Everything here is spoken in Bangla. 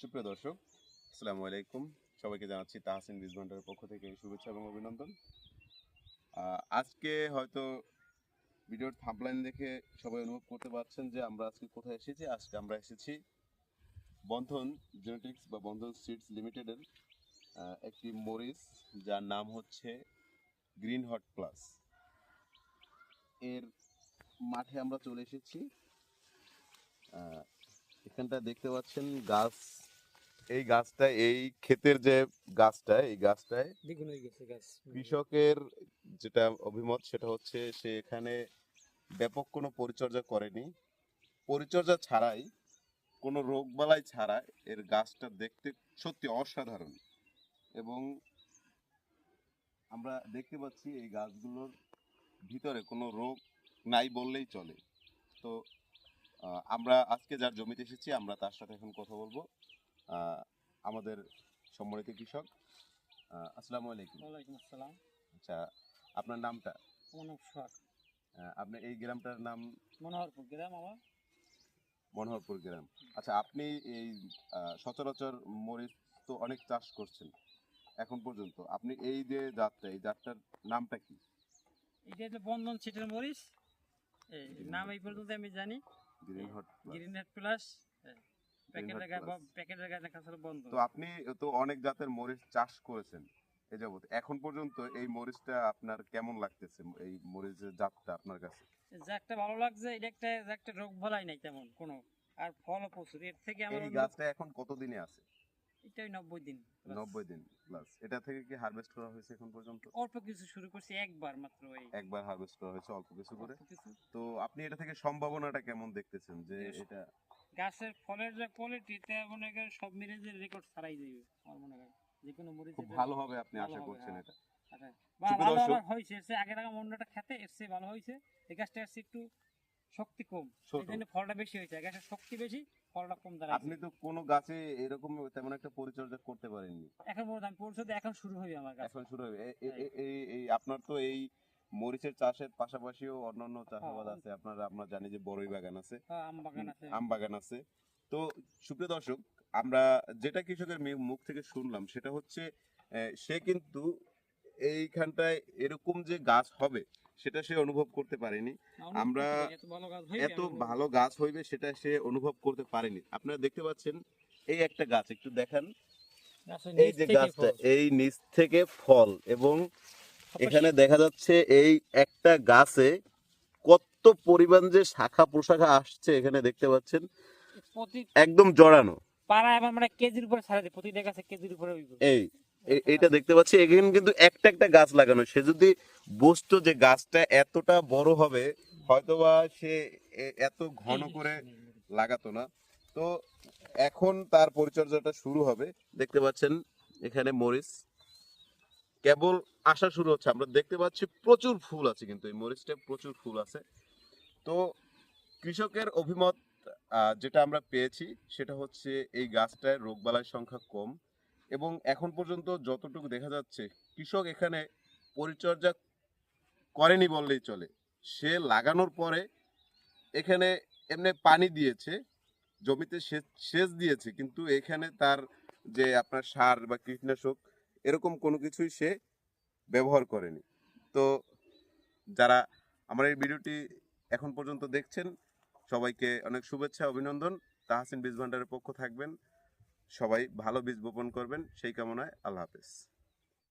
সুপ্রিয় দর্শক, আসসালামু আলাইকুম। সবাইকে জানাচ্ছি তাহসিন বীজ ভান্ডারের পক্ষ থেকে শুভেচ্ছা এবং অভিনন্দন। আজকে হয়তো ভিডিওর থাম্পলাইন দেখে সবাই অনুভব করতে পারছেন যে আমরা আজকে কোথায় এসেছি। আজকে আমরা এসেছি বন্ধন জেনেটিক্স বা বন্ধন সিডস লিমিটেডের একটি মরিচ যার নাম হচ্ছে গ্রিন হট প্লাস। এর মাঠে আমরা চলে এসেছি। এখানটা দেখতে পাচ্ছেন গাছ এই গাছটা এই ক্ষেতের যে গাছটা এই গাছটায় দ্বিগুণ গেছে গাছ কৃষকের যেটা অভিমত সেটা হচ্ছে সে এখানে ব্যাপক কোনো পরিচর্যা করেনি। পরিচর্যা ছাড়াই কোনো রোগবালাই ছাড়া এর গাছটা দেখতে সত্যি অসাধারণ। এবং আমরা দেখতে পাচ্ছি এই গাছগুলোর ভিতরে কোনো রোগ নাই বললেই চলে। তো আমরা আজকে যার জমিতে এসেছি আমরা তার সাথে এখন কথা বলব। আমাদের সম্মানিত কৃষক আসসালামু আলাইকুম। ওয়ালাইকুম আসসালাম। আচ্ছা আপনার নামটা? আপনার এই গ্রামটার নাম? মনোহরপুর গ্রাম আমার। মনোহরপুর গ্রাম। আচ্ছা আপনি এই সচরাচর মরিচ তো অনেক চাষ করছেন এখন পর্যন্ত। আপনি এই যে জাতটা এই জাতটার নামটা কি? এটা বন্ধন সিটের মরিচ এই নাম এই পর্যন্ত আমি জানি। Green hot green head plus তো আপনি তো অনেক জাতের মরিচ চাষ করেছেন এ যাবত এখন পর্যন্ত এই মরিচটা আপনার কেমন লাগতেছে? এই মরিচের জাতটা আপনার কাছে? একটা ভালো লাগছে এটা একটা রোগ বলাই নাই তেমন কোনো। আর ফলও প্রচুর এর থেকে আমার এই গাছটা এখন কতদিনে আছে? এটা ওই নব্বই দিন plus। নব্বই দিন প্লাস এটা থেকে কি হারভেস্ট করা হয়েছে এখন পর্যন্ত? অল্প কিছু শুরু করছি একবার মাত্র ওই। একবার হারভেস্ট করা হয়েছে অল্প কিছু করে। তো আপনি এটা থেকে সম্ভাবনাটা কেমন দেখতেছেন যে এটা গাছের ফলের যে কোয়ালিটি তে মনে করেন সব মিলে যে রেকর্ড ছাড়াই যাবে আমার মনে হয়। যে কোনো মরিচ খুব ভালো হবে আপনি আশা করছেন হ্যাঁ। এটা। আচ্ছা, ভালো হয়েছে আগে অন্যটা খেতে ভালো হয়েছে। এই গাছটা একটু শক্তি কম। এই ফলটা বেশি হয়েছে। গাছের শক্তি বেশি ফলটা কম আপনি তো কোনো গাছে এরকম তেমন একটা পরিচর্যা করতে পারেননি। এখন আমি পরিশোধ এখন শুরু হবে আমার গাছ। এখন শুরু হবে। এই আপনার তো এই মরিচের চাষের পাশাপাশিও অন্যান্য চাষাবাদ হ্যাঁ। আছে। আপনার আমরা জানি যে বড়ই বাগান আছে। হ্যাঁ, আম বাগান আছে। আম বাগান আছে। তো সুপ্রিয় দর্শক আমরা যেটা কৃষকের মুখ থেকে শুনলাম সেটা হচ্ছে সে কিন্তু এইখানটায় এরকম যে গাছ হবে সেটা সে অনুভব করতে পারেনি। আমরা এত ভালো গাছ হইবে, সেটা সে অনুভব করতে পারেনি। আপনারা দেখতে পাচ্ছেন এই একটা গাছ একটু দেখান। এই যে গাছটা এই নিচ থেকে ফল এবং এখানে দেখা যাচ্ছে এই একটা গাছে কত পরিমাণ যে শাখা প্রশাখা আসছে এখানে দেখতে পাচ্ছেন। একদম জড়ানো। পাড়ায় মানে কেজির উপরে ছাড়া দিই প্রতিটা গাছে কেজির উপরে এই এ- দেখতে পাচ্ছি। এখানে কিন্তু একটা একটা গাছ লাগানো। সে যদি বুঝতো যে গাছটা এতটা বড় হবে হয়তোবা সে এত ঘন করে লাগাতো না। তো এখন তার পরিচর্যাটা শুরু হবে। দেখতে পাচ্ছেন এখানে মরিচ। কেবল আসা শুরু হচ্ছে। আমরা দেখতে পাচ্ছি প্রচুর ফুল আছে কিন্তু, এই মরিচটা প্রচুর ফুল আছে। তো কৃষকের অভিমত যেটা আমরা পেয়েছি, সেটা হচ্ছে এই গাছটায় রোগবালাইয়ের সংখ্যা কম এবং এখন পর্যন্ত যতটুকু দেখা যাচ্ছে, কৃষক এখানে পরিচর্যা করেনি বললেই চলে। সে লাগানোর পরে এখানে এমনি পানি দিয়েছে, জমিতে সেচ দিয়েছে, কিন্তু এখানে তার যে আপনার সার বা কীটনাশক এরকম কোনো কিছুই সে ব্যবহার করেনি। তো যারা আমার এই ভিডিওটি এখন পর্যন্ত দেখছেন, সবাইকে অনেক শুভেচ্ছা, অভিনন্দন। তাহাসিন বীজ ভাণ্ডারের পক্ষ থাকবেন। সবাই ভালো বীজ বপন করবেন। সেই কামনায় আল্লাহ হাফেজ।